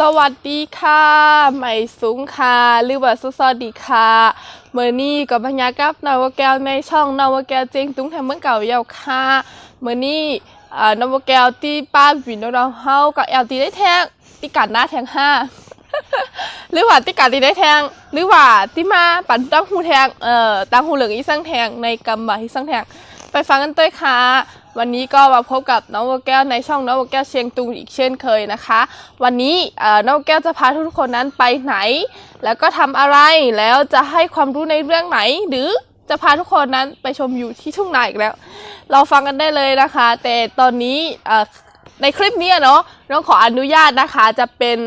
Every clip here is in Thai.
สวัสดีค่ะใหม่สูงค่ะหรือว่าสวัสดีค่ะเมื่อนี้กับบรรยากาศนาวแก้วในช่องนาวแก้วเจงตุ้งแทนเมืองเก่ายาวค่ะเมื่อนี้อ่นาวแก้วที่ป้าวินเราเฮากับแอลตีได้แทงที่กัดหน้าแทงห้าหรือว่าที่กัดตีได้แทง หรือว่าที่มาปั่นตั้งหูแทงเอ่อตั้งหูเหลืองอีสังแทงในกำบะอีสังแทง ไปฟังกันเต้ยค่ะ วันนี้ก็มาพบกับน้องวัวแก้วในช่องน้องวัวแก้วเชียงตุงอีกเช่นเคยนะคะ วันนี้น้องวัวแก้วจะพาทุกคนนั้นไปไหน แล้วก็ทำอะไรแล้วจะให้ความรู้ในเรื่องไหน หรือจะพาทุกคนนั้นไปชมอยู่ที่ทุ่งนาอีกแล้ว เราฟังกันได้เลยนะคะ แต่ตอนนี้ในคลิปนี้เนาะน้องขออนุญาตนะคะจะเป็น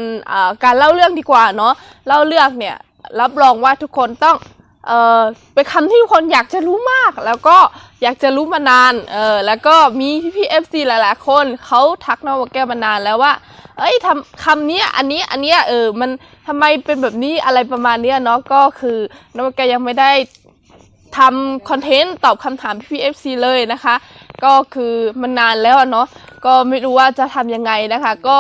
การเล่าเรื่องดีกว่าเนาะเล่าเรื่องเนี่ยรับรองว่าทุกคนต้องเออเป็นคำที่ทุกคนอยากจะรู้มากแล้วก็ อยากจะรู้มานาน เออ แล้วก็มีพี่ๆ FC หลายๆ คนเขาทักน้องแก้วมานานแล้วว่า เอ้ยทำคำนี้อันนี้ อันเนี้ย เออ มันทำไมเป็นแบบนี้อะไรประมาณเนี้ยเนาะ ก็คือน้องแก้วยังไม่ได้ทำคอนเทนต์ตอบคำถามพี่ๆ FC เลยนะคะ ก็คือมันนานแล้วเนาะ ก็ไม่รู้ว่าจะทำยังไงนะคะ ก็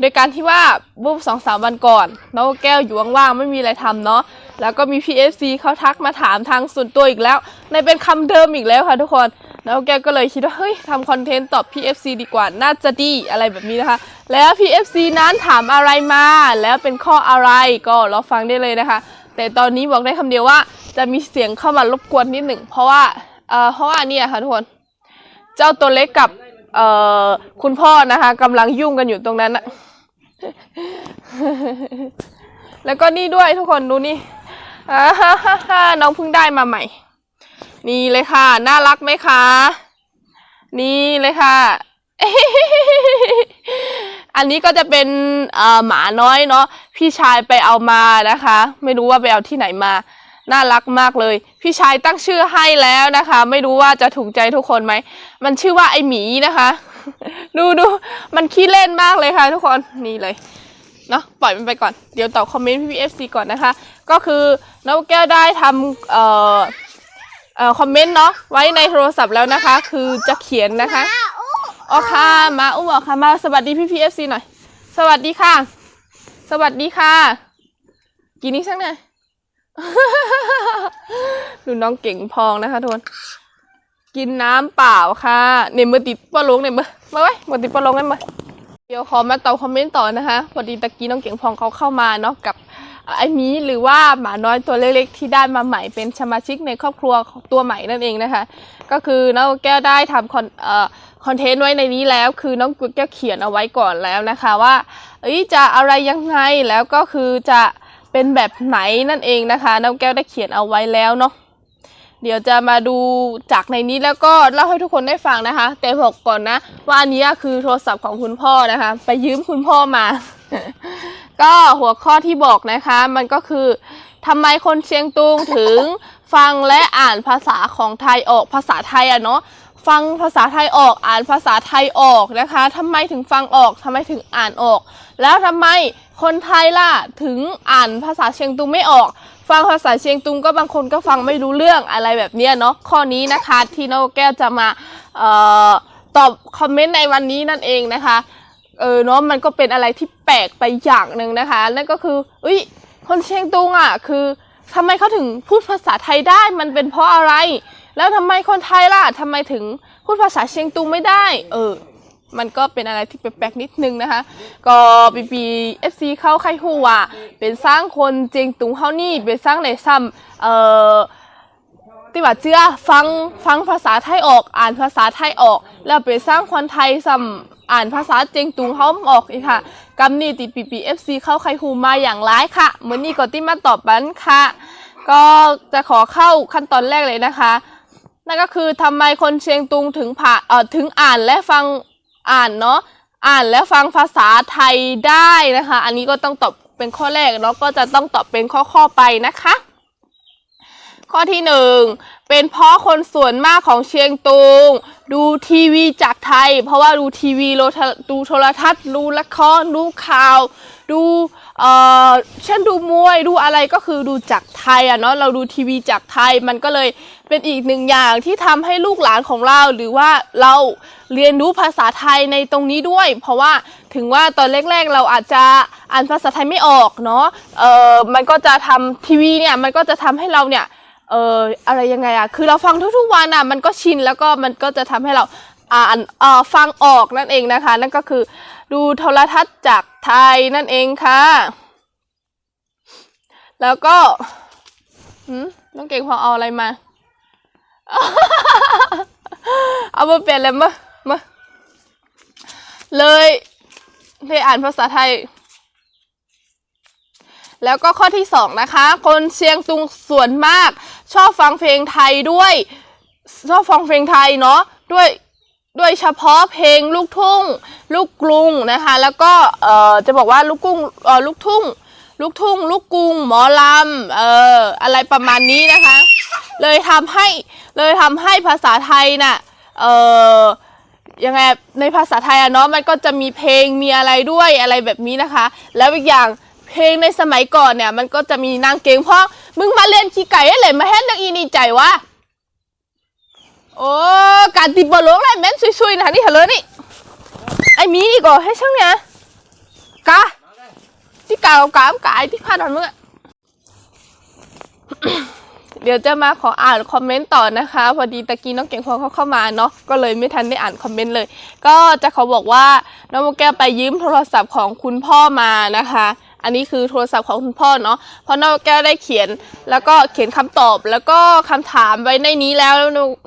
โดยการที่ว่าบุ้มสองสามวันก่อนน้องแก้วอยู่ว่างๆไม่มีอะไรทำเนาะแล้วก็มี PFC เขาทักมาถามทางส่วนตัวอีกแล้ว ในเป็นคำเดิมอีกแล้วค่ะทุกคนน้องแก้วก็เลยคิดว่าเฮ้ยทำคอนเทนต์ตอบ PFC ดีกว่าน่าจะดีอะไรแบบนี้นะคะ แล้ว PFC นั้นถามอะไรมา แล้วเป็นข้ออะไรก็รอฟังได้เลยนะคะ แต่ตอนนี้บอกได้คำเดียวว่าจะมีเสียงเข้ามารบกวนนิดหนึ่งเพราะว่าเอ่อเพราะว่านี่ค่ะทุกคน เจ้าตัวเล็กกับ เอ่อคุณพ่อนะคะกำลังยุ่งกันอยู่ตรงนั้นอะแล้วก็นี่ด้วยทุกคนดูนี่น้องเพิ่งได้มาใหม่ นี่เลยค่ะ น่ารักไหมคะ นี่เลยค่ะ อันนี้ก็จะเป็นหมาน้อยเนาะพี่ชายไปเอามานะคะ ไม่รู้ว่าไปเอาที่ไหนมา น่ารักมากเลย พี่ชายตั้งชื่อให้แล้วนะคะ ไม่รู้ว่าจะถูกใจทุกคนไหม มันชื่อว่าไอหมีนะคะ ดูดูมันขี้เล่นมากเลยค่ะ ทุกคนนี่เลยเนาะปล่อยมันไปก่อนเดี๋ยวตอบคอมเมนต์พี่เอฟซีก่อนนะคะ ก็คือน้องแก้วได้ทำเอ่อเอ่อคอมเมนต์เนาะไว้ในโทรศัพท์แล้วนะคะ คือจะเขียนนะคะอ๋อค่ะมาอุ้มออค่ะมาสวัสดีพี่พีเอฟซีหน่อย สวัสดีค่ะ สวัสดีค่ะกินนี้สักหน่อย ดูน้องเก่งพองนะคะทุกคนกินน้ำเปล่าค่ะเนี่ยมือติดปลาลงเนี่ยมือมาไว้มือติดปลาลงได้มาเดี๋ยวขอมาตอบคอมเมนต์ต่อนะคะพอดีตะกี้น้องเก่งพองเขาเข้ามาเนาะกับไอ้มีหรือว่าหมาน้อยตัวเล็กๆที่ได้มาใหม่เป็นสมาชิกในครอบครัวตัวใหม่นั่นเองนะคะ ก็คือน้องแก้วได้ทำคอนเอ่อคอนเทนต์ไว้ในนี้แล้ว คือน้องแก้วเขียนเอาไว้ก่อนแล้วนะคะว่าเอ้ยจะอะไรยังไงแล้วก็คือจะ เป็นแบบไหนนั่นเองนะคะน้องแก้วได้เขียนเอาไว้แล้วเนาะเดี๋ยวจะมาดูจากในนี้แล้วก็เล่าให้ทุกคนได้ฟังนะคะ แต่บอกก่อนนะ ว่าอันนี้คือโทรศัพท์ของคุณพ่อนะคะ ไปยืมคุณพ่อมา ก็หัวข้อที่บอกนะคะ มันก็คือทำไมคนเชียงตุงถึงฟังและอ่านภาษาของไทยออกภาษาไทยอะเนาะฟังภาษาไทยออกอ่านภาษาไทยออกนะคะทำไมถึงฟังออกทำไมถึงอ่านออก แล้วทำไม คนไทยล่ะถึงอ่านภาษาเชียงตุงไม่ออก ฟังภาษาเชียงตุงก็บางคนก็ฟังไม่รู้เรื่องอะไรแบบเนี้ยเนาะข้อนี้นะคะที่น้องแก้วจะมาออตอบคอมเมนต์ในวันนี้นั่นเองนะคะเออเนาะมันก็เป็นอะไรที่แปลกไปอย่างหนึ่งนะคะนั่นก็คืออุ้ยคนเชียงตุงอะคือทำไมเขาถึงพูดภาษาไทยได้มันเป็นเพราะอะไร แล้วทำไมคนไทยล่ะทำไมถึงพูดภาษาเชียงตุงไม่ได้ เออ มันก็เป็นอะไรที่แปลกๆนิดนึงนะคะ ก็ปีปีเอฟซีเข้าใครหูว่าเป็นสร้างคนเจียงตุงเฮานี่เป็นสร้างในซ้ำเอ่อที่ว่าเจื้อฟังฟังภาษาไทยออกอ่านภาษาไทยออก แล้วไปสร้างคนไทยซ้ำอ่านภาษาเจงตุงเขาออกอีกค่ะกำนี่ติดปีปีเอฟซีเข้าใครฮูมาอย่างร้ายค่ะเหมือนนี่ก็ที่มาตอบบันค่ะ ก็จะขอเข้าขั้นตอนแรกเลยนะคะ นั่นก็คือทำไมคนเชียงตุงถึงผ่าเอ่อถึงอ่านและฟัง อ่านเนาะอ่านและฟังภาษาไทยได้นะคะ อันนี้ก็ต้องตอบเป็นข้อแรกเนาะก็จะต้องตอบเป็นข้อๆไปนะคะ ข้อที่หนึ่งเป็นเพราะคนส่วนมากของเชียงตุง ดูทีวีจากไทย เพราะว่าดูทีวีดูโทรทัศน์ดูละครดูข่าว ดู เออเช่นดูมวยดูอะไรก็คือดูจากไทยอะเนาะเราดูทีวีจากไทยมันก็เลยเป็นอีกหนึ่งอย่างที่ทำให้ลูกหลานของเรา หรือว่าเราเรียนรู้ภาษาไทยในตรงนี้ด้วย เพราะว่าถึงว่าตอนแรกๆ เราอาจจะอ่านภาษาไทยไม่ออกเนาะเออมันก็จะทำทีวีเนี่ยมันก็จะทำให้เราเนี่ยเอออะไรยังไงอะคือเราฟังทุกๆวันอะมันก็ชินแล้วก็มันก็จะทำให้เราอ่านเอ่อฟังออกนั่นเองนะคะ นั่นก็คือดูโทรทัศน์จาก ไทยนั่นเองค่ะ แล้วก็น้องเก่งพอเอาอะไรมา เอามาเปลี่ยนเลยมามาเลยเลยอ่านภาษาไทย แล้วก็ข้อที่สองนะคะ คนเชียงตุงส่วนมาก ชอบฟังเพลงไทยด้วย ชอบฟังเพลงไทยเนาะด้วย ด้วยเฉพาะเพลงลูกทุ่ง ลูกกรุงนะคะ แล้วก็เอ่อจะบอกว่าลูกกุ้งเอ่อลูกทุ่ง ลูกทุ่ง ลูกกรุง หมอลำเอ่ออะไรประมาณนี้นะคะ เลยทำให้เลยทำให้ภาษาไทยน่ะเอ่อยังไงในภาษาไทยอะเนาะมันก็จะมีเพลงมีอะไรด้วยอะไรแบบนี้นะคะ แล้วอีกอย่างเพลงในสมัยก่อนเนี่ยมันก็จะมีนางเก่งเพราะมึงมาเล่นขี้ไก่อะไรมาแฮนนักอีนี่ใจวะ โอ้การติบอลโลกอะไรแม่นซุยๆนะนี่เหรอนี่ไอ้มีนี่ก็ให้ช่างเนี่ยกาที่กาวกามกายที่พาดอนมึงอเดี๋ยวจะมาขออ่านคอมเมนต์ต่อนะคะ พอดีตะกี้น้องเก่งพอเขาเข้ามาเนาะก็เลยไม่ทันได้อ่านคอมเมนต์เลย ก็จะขอบอกว่าน้องโมแก้วไปยืมโทรศัพท์ของคุณพ่อมานะคะ อันนี้คือโทรศัพท์ของคุณพ่อเนาะเพราะน้องแก้วได้เขียนแล้วก็เขียนคำตอบแล้วก็คำถามไว้ในนี้แล้ว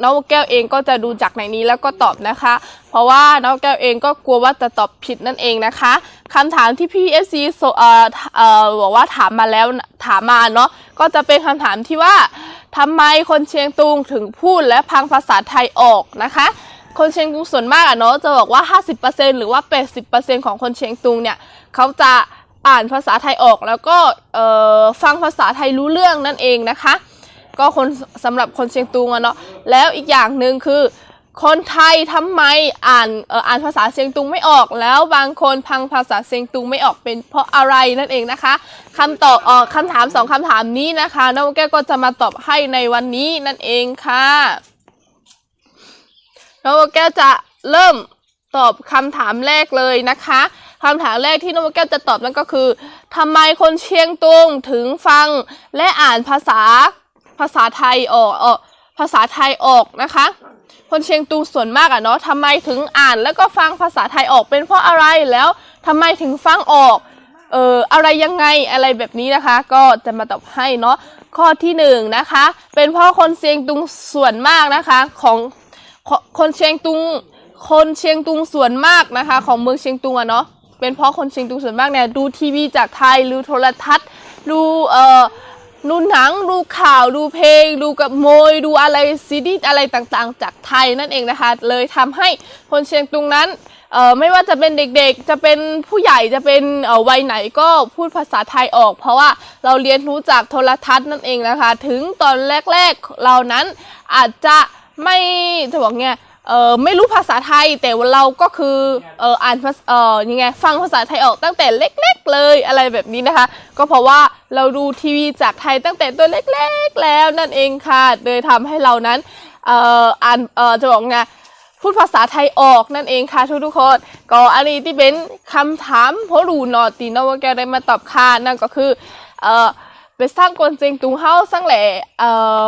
น้องแก้วเองก็จะดูจากในนี้แล้วก็ตอบนะคะ เพราะว่าน้องแก้วเองก็กลัวว่าจะตอบผิดนั่นเองนะคะคำถามที่พี่เอฟซีเอ่อเอ่อบอกว่าถามมาแล้วถามมาเนาะก็จะเป็นคำถามที่ว่าทำไมคนเชียงตุงถึงพูดและพังภาษาไทยออกนะคะคนเชียงตุงส่วนมากอะเนาะจะบอกว่า 50%หรือว่า 80%ของคนเชียงตุงเนี่ยเขาจะ อ่านภาษาไทยออกแล้วก็ฟังภาษาไทยรู้เรื่องนั่นเองนะคะ ก็คนสำหรับคนเชียงตุงอะเนาะแล้วอีกอย่างหนึ่งคือ คนไทยทำไมอ่านอ่านภาษาเชียงตุงไม่ออก แล้วบางคนพังภาษาเชียงตุงไม่ออกเป็นเพราะอะไรนั่นเองนะคะคำตอบออคำถามสองคำถามนี้นะคะน้องแก้วก็จะมาตอบให้ในวันนี้นั่นเองค่ะน้องแก้วจะเริ่มตอบคำถามแรกเลยนะคะ คำถามแรกที่น้องแก้วจะตอบนั่นก็คือทำไมคนเชียงตุงถึงฟังและอ่านภาษาภาษาไทยออกเออภาษาไทยออกนะคะ คนเชียงตุงส่วนมากอะเนาะทำไมถึงอ่านแล้วก็ฟังภาษาไทยออกเป็นเพราะอะไรแล้วทำไมถึงฟังออกเอออะไรยังไงอะไรแบบนี้นะคะ ก็จะมาตอบให้เนาะข้อที่หนึ่งนะคะ เป็นเพราะคนเชียงตุงส่วนมากนะคะของของคนเชียงตุงคนเชียงตุงส่วนมากนะคะ ของเมืองเชียงตุงอะเนาะ เป็นเพราะคนเชียงตุงส่วนมากเนี่ยดูทีวีจากไทยดูโทรทัศน์ดูเอ่อดูหนังดูข่าวดูเพลง ดูกับโมยดูอะไรซีดีอะไรต่างๆ จากไทยนั่นเองนะคะ เลยทำให้คนเชียงตุงนั้นเอ่อไม่ว่าจะเป็นเด็กๆ จะเป็นผู้ใหญ่จะเป็นเอ่อวัยไหนก็พูดภาษาไทยออก เพราะว่าเราเรียนรู้จากโทรทัศน์นั่นเองนะคะ ถึงตอนแรกๆเรานั้นอาจจะไม่จะบอกไง เออไม่รู้ภาษาไทยแต่ว่าเราก็คือเอออ่านภาษาเออยังไงฟังภาษาไทยออกตั้งแต่เล็ก ๆ เลยอะไรแบบนี้นะคะ ก็เพราะว่าเราดูทีวีจากไทยตั้งแต่ตัวเล็ก ๆ แล้วนั่นเองค่ะเลยทำให้เรานั้นเอออ่านเออจะบอกไงพูดภาษาไทยออกนั่นเองค่ะทุกๆคนก็อันนี้ที่เป็นคำถามเพราะรู้นอตีนว่าแกได้มาตอบค่ะนั่นก็คือเออไปสร้างกลเจงตุงเฮาสร้างแหล่เอ่อ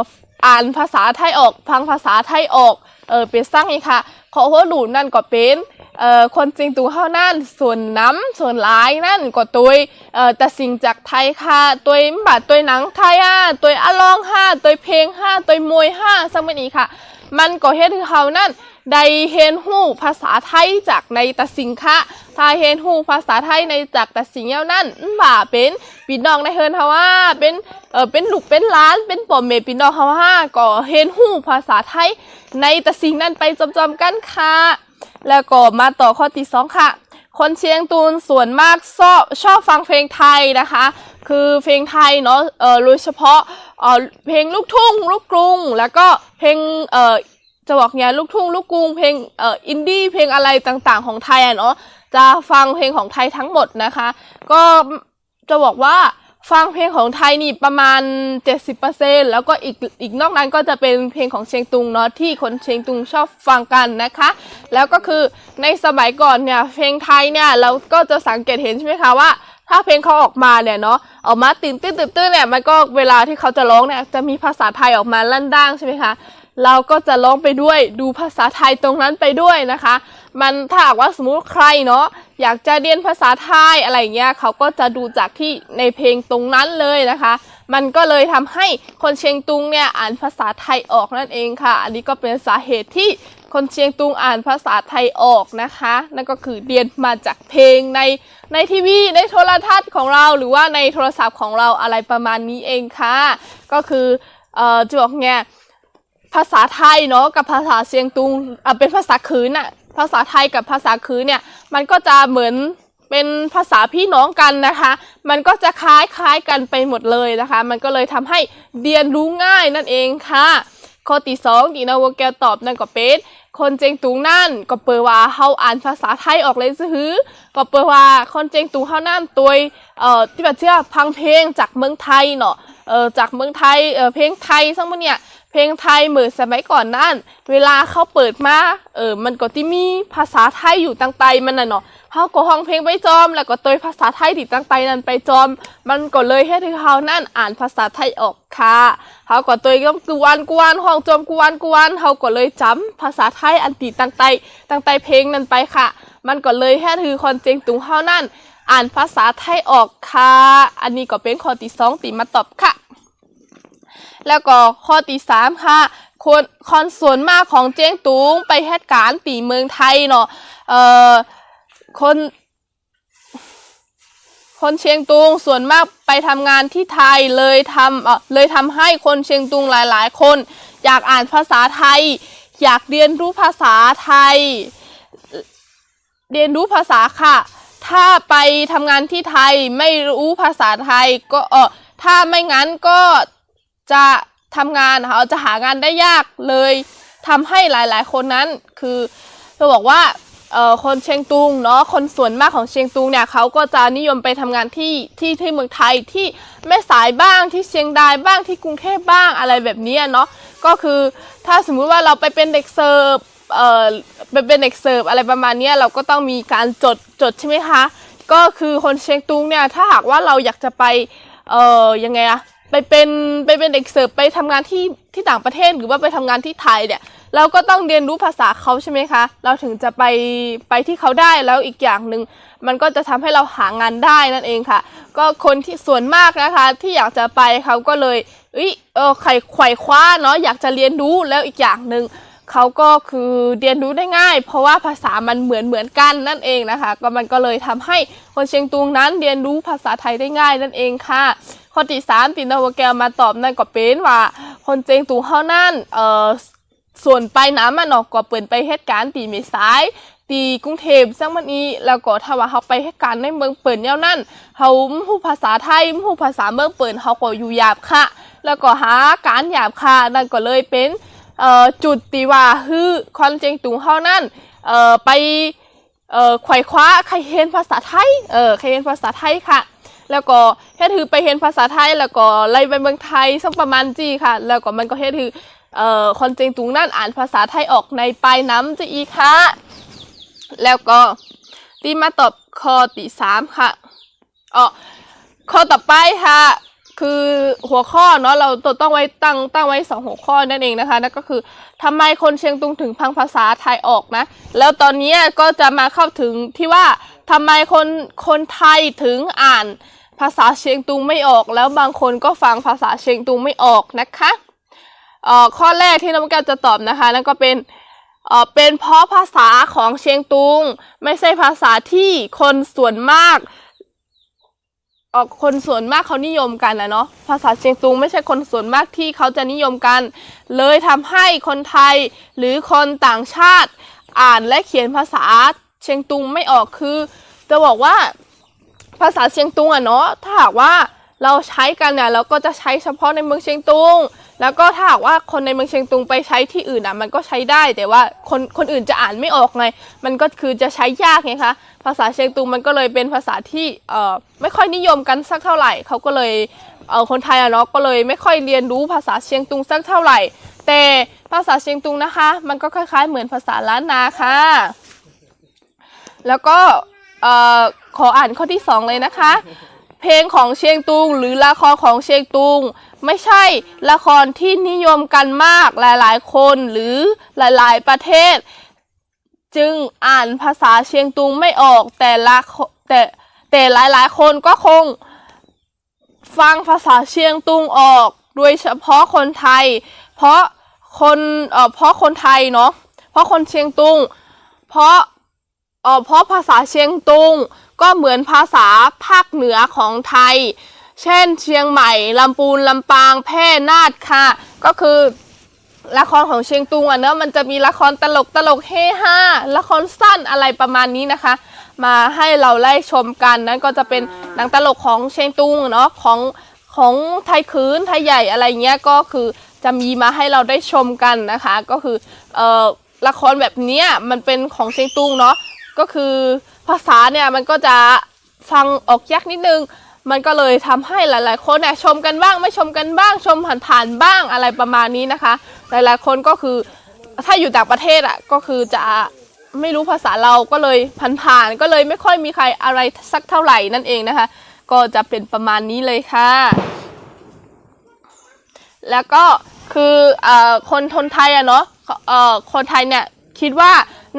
อ่านภาษาไทยออกพังภาษาไทยออกเออเป็นสร้างอีกค่ะขอหัวหลูนั่นก็เป็นเอ่อคนจริงตูเฮานั่นส่วนน้ำส่วนหลายนั่นก็ตัวเอ่อแต่สิ่งจากไทยค่ะตัวบาดตัวหนังไทยอะตัวอะลองห้าตัวเพลงห้าตัวมวยห้าสักไม่นี้ค่ะ มันก็เฮ็ดให้เขานั่น ได้เห็นหู้ภาษาไทยจากในตะสิงคะถ้าเห็นหู้ภาษาไทยในจากตะสิงเย้านั่นอื้อบ่าเป็นพี่น้องในเฮินเฮาว่าเป็นเออเป็นลูกเป็นล้านเป็นป่อเมพี่น้องเฮาว่าก็เห็นหู้ภาษาไทยในต่สิ่งนั้นไปจำๆกันค่ะ แล้วก็มาต่อข้อที่สองค่ะ คนเชียงตูนส่วนมากชอบชอบฟังเพลงไทยนะคะ คือเพลงไทยเนาะเออโดยเฉพาะเออเพลงลูกทุ่งลูกกรุง แล้วก็เพลงเออ จะบอกไงลูกทุ่งลูกกรุงเพลงเอออินดี้เพลงอะไรต่างๆ ของไทยอะเนาะจะฟังเพลงของไทยทั้งหมดนะคะ ก็จะบอกว่าฟังเพลงของไทยนี่ประมาณ 70%แล้วก็อีกอีกนอกนั้นก็จะเป็นเพลงของเชียงตุงเนาะที่คนเชียงตุงชอบฟังกันนะคะ แล้วก็คือในสมัยก่อนเนี่ยเพลงไทยเนี่ยเราก็จะสังเกตเห็นใช่ไหมคะว่า ถ้าเพลงเขาออกมาเนี่ยเนาะออกมาตื่นตื้นตื่นตื้นเนี่ยมันก็เวลาที่เขาจะร้องเนี่ยจะมีภาษาไทยออกมาลั่นด้างใช่ไหมคะ เราก็จะร้องไปด้วยดูภาษาไทยตรงนั้นไปด้วยนะคะ มันถ้าหากว่าสมมุติใครเนาะอยากจะเรียนภาษาไทยอะไรเงี้ยเขาก็จะดูจากที่ในเพลงตรงนั้นเลยนะคะ มันก็เลยทำให้คนเชียงตุงเนี่ยอ่านภาษาไทยออกนั่นเองค่ะ อันนี้ก็เป็นสาเหตุที่คนเชียงตุงอ่านภาษาไทยออกนะคะ นั่นก็คือเรียนมาจากเพลงในในทีวีในโทรทัศน์ของเราหรือว่าในโทรศัพท์ของเราอะไรประมาณนี้เองค่ะ ก็คือเอ่อจะบอกไง ภาษาไทยเนาะกับภาษาเซียงตุงอะเป็นภาษาคืนอะภาษาไทยกับภาษาคืนเนี่ยมันก็จะเหมือนเป็นภาษาพี่น้องกันนะคะ มันก็จะคล้ายคล้ายกันไปหมดเลยนะคะ มันก็เลยทำให้เรียนรู้ง่ายนั่นเองค่ะข้อที่สองที่นาวแกวตอบนั่นก็เป็นคนเจงตุงนั่นก็เปิดว่าเฮาอ่านภาษาไทยออกเลยซื้อก็เปิดว่าคนเจงตุงเฮานั่นตัวเอ่อที่แบบเชื่อพังเพลงจากเมืองไทยเนาะเอ่อจากเมืองไทยเอ่อเพลงไทยทั้งหมดเนี่ย เพลงไทยเหมือนสมัยก่อนนั่น เวลาเขาเปิดมา เออ มันก็ที่มีภาษาไทยอยู่ตั้งไตมันน่ะเนาะเขาก็ห้องเพลงไปจอม แล้วก็เตยภาษาไทยที่ตั้งไตนั้นไปจอม มันก็เลยให้ที่เขานั่นอ่านภาษาไทยออกค่ะเขาก็เตยก็กวนกวนห้องจอมกวนกวนเขาก็เลยจำภาษาไทยอันตีตั้งไตตั้งไตเพลงนั้นไปค่ะ มันก็เลยให้ถือคนเจงตุงเขานั่น อ่านภาษาไทยออกค่ะ อันนี้ก็เป็นข้อที่สองตีมาตอบค่ะ แล้วก็ข้อที่สามค่ะคนคนส่วนมากของเจียงตุงไปเหตุการตีเมืองไทยเนาะเอ่อคนคนเชียงตุงส่วนมากไปทำงานที่ไทยเลยทำเเลยทำให้คนเชียงตุงหลายๆ คน อยากอ่านภาษาไทย อยากเรียนรู้ภาษาไทย เรียนรู้ภาษาค่ะ ถ้าไปทำงานที่ไทยไม่รู้ภาษาไทยก็เออถ้าไม่งั้นก็ จะทำงานนะคะจะหางานได้ยากเลยทำให้หลายๆ คนนั้นคือจะบอกว่าคนเชียงตุงเนาะคนส่วนมากของเชียงตุงเนี่ยเขาก็จะนิยมไปทำงานที่ที่ที่เมืองไทยที่แม่สายบ้างที่เชียงดายบ้างที่กรุงเทพบ้างอะไรแบบนี้เนาะก็คือถ้าสมมุติว่าเราไปเป็นเด็กเสิร์ฟเอ่อเป็นเป็นเด็กเสิร์ฟอะไรประมาณนี้เราก็ต้องมีการจดจดใช่ไหมคะก็คือคนเชียงตุงเนี่ยถ้าหากว่าเราอยากจะไปเอ่อยังไงอะ ไปเป็นไปเป็นเด็กเสิร์ฟไปทำงานที่ที่ต่างประเทศหรือว่าไปทำงานที่ไทยเนี่ย เราก็ต้องเรียนรู้ภาษาเขาใช่ไหมคะ เราถึงจะไปไปที่เขาได้แล้วอีกอย่างหนึ่งมันก็จะทำให้เราหางานได้นั่นเองค่ะ ก็คนที่ส่วนมากนะคะ ที่อยากจะไปเขาก็เลยเอ้ยเออไขไขว่คว้าเนาะอยากจะเรียนรู้แล้วอีกอย่างหนึ่งเขาก็คือเรียนรู้ได้ง่าย เพราะว่าภาษามันเหมือนเหมือนกันนั่นเองนะคะ ก็มันก็เลยทำให้คนเชียงตุงนั้นเรียนรู้ภาษาไทยได้ง่ายนั่นเองค่ะ ข้อที่สามตินาวแกวมาตอบนั่นก็เป็นว่าคนเชียงตุงเขานั่นเอ่อส่วนไปน้ำมันเนาะก็เปิดไปเหตุการณ์ตีเมษายตีกรุงเทพซังมันนี้แล้วก็ถ้าว่าเขาไปเหตุการณ์ในเมืองเปิดแนวนั่นเขาพูดภาษาไทยพูดภาษาเมืองเปิดเขาก็อยู่หยาบค่ะ แล้วก็หาการหยาบค่ะนั่นก็เลยเป็นเอ่อจุดตีว่าฮือคอนเจงตุงเฮานั่นเอ่อไปเอ่อไขว่คว้าใครเห็นภาษาไทยเออใครเห็นภาษาไทยค่ะ แล้วก็เฮ็ดถือไปเห็นภาษาไทย แล้วก็ไล่ไปเมืองไทยสักประมาณจีค่ะ แล้วก็มันก็เฮ็ดถือเอ่อคอนเจงตุงนั่นอ่านภาษาไทยออกในปลายน้ำจะอีค่ะ แล้วก็ตีมาตอบข้อที่สามค่ะอ๋อข้อต่อไปค่ะคือหัวข้อเนาะเราต้องไว้ตั้งตั้งไว้สองหัวข้อนั่นเองนะคะนั่นก็คือทำไมคนเชียงตุงถึงพังภาษาไทยออกนะ แล้วตอนนี้ก็จะมาเข้าถึงที่ว่าทำไมคนคนไทยถึงอ่าน ภาษาเชียงตุงไม่ออก แล้วบางคนก็ฟังภาษาเชียงตุงไม่ออกนะคะเอ่อข้อแรกที่น้องแก้วจะตอบนะคะนั่นก็เป็นเอ่อเป็นเพราะภาษาของเชียงตุง ไม่ใช่ภาษาที่คนส่วนมากเออคนส่วนมากเขานิยมกันนะเนาะภาษาเชียงตุงไม่ใช่คนส่วนมากที่เขาจะนิยมกัน เลยทำให้คนไทยหรือคนต่างชาติอ่านและเขียนภาษาเชียงตุงไม่ออกคือ จะบอกว่า ภาษาเชียงตุงอะเนาะถ้าหากว่าเราใช้กันเนี่ยเราก็จะใช้เฉพาะในเมืองเชียงตุง แล้วก็ถ้าหากว่าคนในเมืองเชียงตุงไปใช้ที่อื่นอะมันก็ใช้ได้ แต่ว่าคนคนอื่นจะอ่านไม่ออกไง มันก็คือจะใช้ยากไงคะ ภาษาเชียงตุงมันก็เลยเป็นภาษาที่เอ่อไม่ค่อยนิยมกันสักเท่าไหร่ เขาก็เลยเอ่อคนไทยอะเนาะก็เลยไม่ค่อยเรียนรู้ภาษาเชียงตุงสักเท่าไหร่ แต่ภาษาเชียงตุงนะคะ มันก็คล้ายๆ เหมือนภาษาล้านนาค่ะ แล้วก็ เอ่อขออ่านข้อที่สองเลยนะคะ เพลงของเชียงตุง หรือละครของเชียงตุง ไม่ใช่ละครที่นิยมกันมากหลายๆ คนหรือหลายๆประเทศ จึงอ่านภาษาเชียงตุงไม่ออกแต่ละแต่แต่หลายๆ คนก็คงฟังภาษาเชียงตุงออกโดยเฉพาะคนไทย เพราะคนเอ่อเพราะคนไทยเนาะเพราะคนเชียงตุง เพราะ เอ่อเพราะภาษาเชียงตุงก็เหมือนภาษาภาคเหนือของไทย เช่นเชียงใหม่ลำปูนลำปางแพร่นาทค่ะ ก็คือละครของเชียงตุงอะเนอะมันจะมีละครตลกตลกเฮฮาละครสั้นอะไรประมาณนี้นะคะ มาให้เราไล่ชมกันนั่นก็จะเป็นหนังตลกของเชียงตุงเนาะของของไทยคืนไทยใหญ่อะไรเงี้ยก็คือจะมีมาให้เราได้ชมกันนะคะ ก็คือเอ่อละครแบบเนี้ยมันเป็นของเชียงตุงเนาะ ก็คือภาษาเนี่ยมันก็จะฟังออกยากนิดนึง มันก็เลยทำให้หลาย ๆ คนเนี่ยชมกันบ้างไม่ชมกันบ้างชมผ่านๆบ้างอะไรประมาณนี้นะคะ หลายๆคนก็คือถ้าอยู่ต่างประเทศอะก็คือจะไม่รู้ภาษาเราก็เลยผ่านๆก็เลยไม่ค่อยมีใครอะไรสักเท่าไหร่นั่นเองนะคะ ก็จะเป็นประมาณนี้เลยค่ะ แล้วก็คืออคนทนไทยอะเนาะคนไทยเนี่ยคิดว่า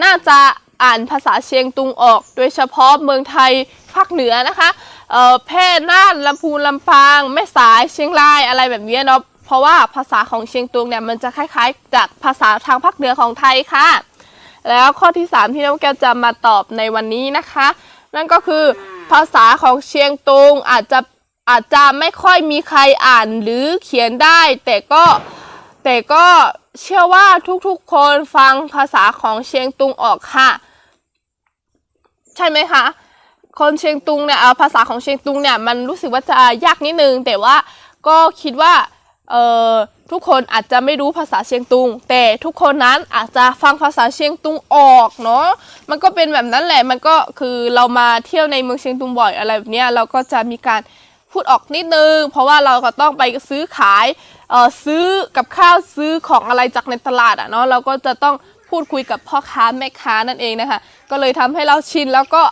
น่าจะ อ่านภาษาเชียงตุงออก โดยเฉพาะเมืองไทยภาคเหนือนะคะเอ่อแพร่น่านลำพูนลำปาง แม่สายเชียงรายอะไรแบบนี้เนาะเพราะว่าภาษาของเชียงตุงเนี่ยมันจะคล้ายๆ จากภาษาทางภาคเหนือของไทยค่ะ แล้วข้อที่ 3 ที่น้องแก้วจะมาตอบในวันนี้นะคะ นั่นก็คือภาษาของเชียงตุงอาจจะอาจจะไม่ค่อยมีใครอ่านหรือเขียนได้ แต่ก็แต่ก็เชื่อว่าทุกๆคนฟังภาษาของเชียงตุงออกค่ะ ใช่ไหมคะ คนเชียงตุงเนี่ยภาษาของเชียงตุงเนี่ยมันรู้สึกว่าจะยากนิดนึง แต่ว่าก็คิดว่าเออทุกคนอาจจะไม่รู้ภาษาเชียงตุง แต่ทุกคนนั้นอาจจะฟังภาษาเชียงตุงออกเนาะมันก็เป็นแบบนั้นแหละมันก็คือเรามาเที่ยวในเมืองเชียงตุงบ่อยอะไรแบบเนี้ยเราก็จะมีการพูดออกนิดนึง เพราะว่าเราก็ต้องไปซื้อขายเออซื้อกับข้าวซื้อของอะไรจากในตลาดอะเนาะเราก็จะต้อง พูดคุยกับพ่อค้าแม่ค้านั่นเองนะคะ ก็เลยทำให้เราชินแล้วก็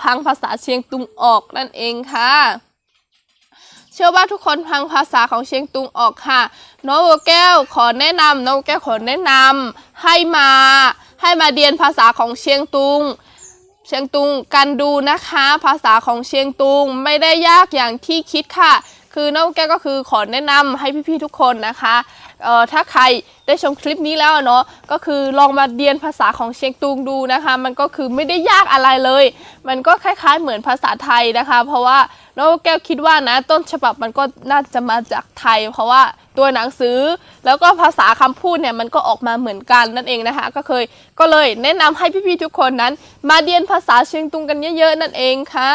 พังภาษาเชียงตุงออกนั่นเองค่ะ เชื่อว่าทุกคนพังภาษาของเชียงตุงออกค่ะน้องโอแก้วขอแนะนำน้องโอแก้วขอแนะนำให้มาให้มาเรียนภาษาของเชียงตุงเชียงตุงกันดูนะคะ ภาษาของเชียงตุงไม่ได้ยากอย่างที่คิดค่ะ คือน้องแก้วก็คือขอแนะนำให้พี่ๆทุกคนนะคะ เอ่อถ้าใครได้ชมคลิปนี้แล้วเนาะก็คือลองมาเรียนภาษาของเชียงตุงดูนะคะ มันก็คือไม่ได้ยากอะไรเลย มันก็คล้าย ๆ เหมือนภาษาไทยนะคะ เพราะว่าน้องแก้วคิดว่านะต้นฉบับมันก็น่าจะมาจากไทย เพราะว่าตัวหนังสือ แล้วก็ภาษาคำพูดเนี่ยมันก็ออกมาเหมือนกันนั่นเองนะคะ ก็เคยก็เลยแนะนำให้พี่ๆทุกคนนั้น มาเรียนภาษาเชียงตุงกันเยอะๆนั่นเองค่ะ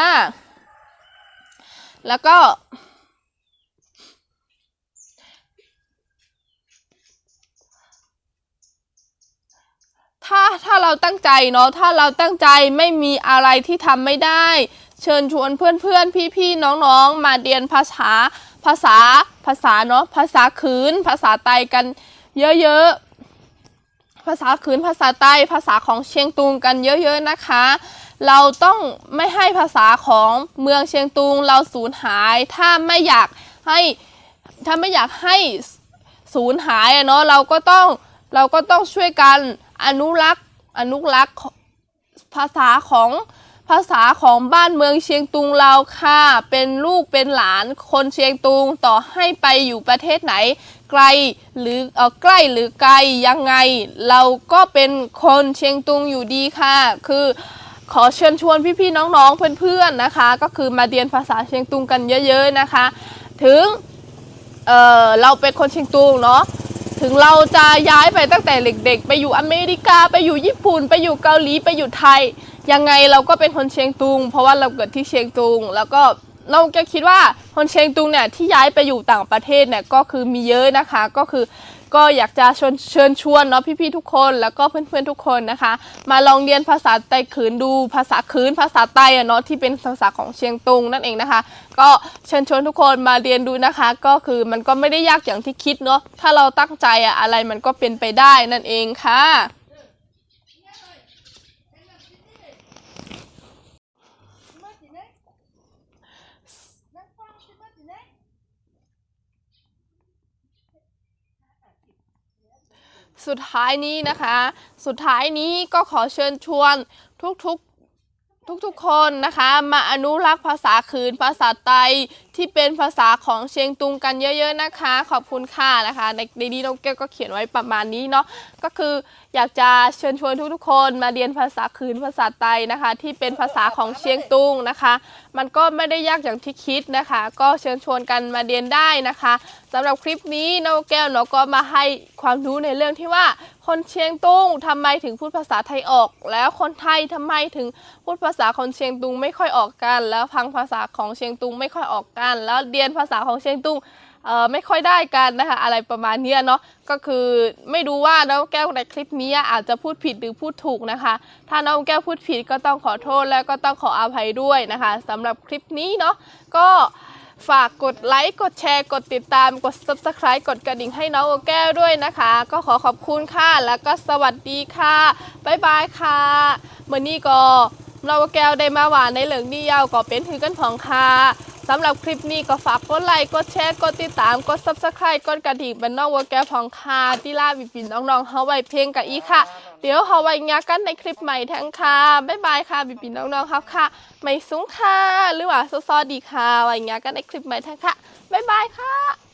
แล้วก็ ถ้าถ้าเราตั้งใจเนาะถ้าเราตั้งใจไม่มีอะไรที่ทำไม่ได้ เชิญชวนเพื่อนๆพี่ๆน้องๆ มาเรียนภาษาภาษาภาษาเนาะภาษาขืน ภาษาไตกันเยอะๆภาษาขืนภาษาใต้ภาษาของเชียงตุงกันเยอะๆนะคะ เราต้องไม่ให้ภาษาของเมืองเชียงตุงเราสูญหาย ถ้าไม่อยากให้ถ้าไม่อยากให้สูญหายเนาะเราก็ต้องเราก็ต้องช่วยกัน อนุรักษ์อนุรักษ์ภาษาของภาษาของบ้านเมืองเชียงตุงเราค่ะ เป็นลูกเป็นหลานคนเชียงตุงต่อให้ไปอยู่ประเทศไหน ไกลหรือเออใกล้หรือไกลยังไง เราก็เป็นคนเชียงตุงอยู่ดีค่ะ คือขอเชิญชวนพี่ๆน้องๆเพื่อนๆนะคะ ก็คือมาเรียนภาษาเชียงตุงกันเยอะ ๆนะคะ ถึงเออเราเป็นคนเชียงตุงเนาะ ถึงเราจะย้ายไปตั้งแต่เด็กๆ ไปอยู่อเมริกาไปอยู่ญี่ปุ่น ไปอยู่เกาหลีไปอยู่ไทย ยังไงเราก็เป็นคนเชียงตุง เพราะว่าเราเกิดที่เชียงตุง แล้วก็เราก็คิดว่าคนเชียงตุงเนี่ยที่ย้ายไปอยู่ต่างประเทศเนี่ยก็คือมีเยอะนะคะ ก็คือ ก็อยากจะชวนเชิญชวนเนาะพี่ๆทุกคนแล้วก็เพื่อนๆทุกคนนะคะ มาลองเรียนภาษาไต้ขืนดูภาษาขืนภาษาไต้อะเนาะที่เป็นภาษาของเชียงตุงนั่นเองนะคะ ก็เชิญชวนทุกคนมาเรียนดูนะคะ ก็คือมันก็ไม่ได้ยากอย่างที่คิดเนาะถ้าเราตั้งใจอะอะไรมันก็เป็นไปได้นั่นเองค่ะ สุดท้ายนี้นะคะ สุดท้ายนี้ก็ขอเชิญชวนทุกๆทุกๆคนนะคะมาอนุรักษ์ภาษาคืนภาษาไตที่เป็นภาษาของเชียงตุงกันเยอะ ๆนะคะ ขอบคุณค่ะนะคะ ในในนี้น้องแก้วก็เขียนไว้ประมาณนี้เนาะก็คือ อยากจะเชิญชวนทุกๆ คนมาเรียนภาษาคืนภาษาไตนะคะ ที่เป็นภาษาของเชียงตุงนะคะ มันก็ไม่ได้ยากอย่างที่คิดนะคะ ก็เชิญชวนกันมาเรียนได้นะคะสำหรับคลิปนี้น้องแก้วเนาะก็มาให้ความรู้ในเรื่องที่ว่า คนเชียงตุงทำไมถึงพูดภาษาไทยออก แล้วคนไทยทำไมถึงพูดภาษาคนเชียงตุงไม่ค่อยออกกัน แล้วฟังภาษาของเชียงตุงไม่ค่อยออกกัน แล้วเรียนภาษาของเชียงตุง เอ่อไม่ค่อยได้กันนะคะอะไรประมาณเนี้ยเนาะก็คือไม่รู้ว่าน้องแก้วในคลิปนี้อาจจะพูดผิดหรือพูดถูกนะคะ ถ้าน้องแก้วพูดผิดก็ต้องขอโทษแล้วก็ต้องขออภัยด้วยนะคะสำหรับคลิปนี้เนาะก็ฝากกดไลค์กดแชร์ กดติดตามกด subscribe กดกระดิ่งให้น้องโอแก้วด้วยนะคะ ก็ขอขอบคุณค่ะ แล้วก็สวัสดีค่ะบ๊ายบายค่ะเมื่อนี้ก็น้องโอแก้วได้มาหวานในเหลืองนี่ยาวก็เป็นถือกันของค่ะำหรับคลิปนี้ก็ฝากกดไลค์ กดแชร์ กดติดตาม กด subscribe กดกระดิ่งเป็นน้องวัวแก้วของค่ะที่ล่าบิบินน้องๆเฮาไว้เพลงกับอีค่ะ เดี๋ยวเฮาไว้งากันในคลิปใหม่ทั้งค่ะบ๊ายบายค่ะบิบินน้องๆครับค่ะ ไม่สูงค่ะ หรือว่าซอๆดีค่ะไว้งากันในคลิปใหม่ทั้งค่ะบ๊ายบายค่ะ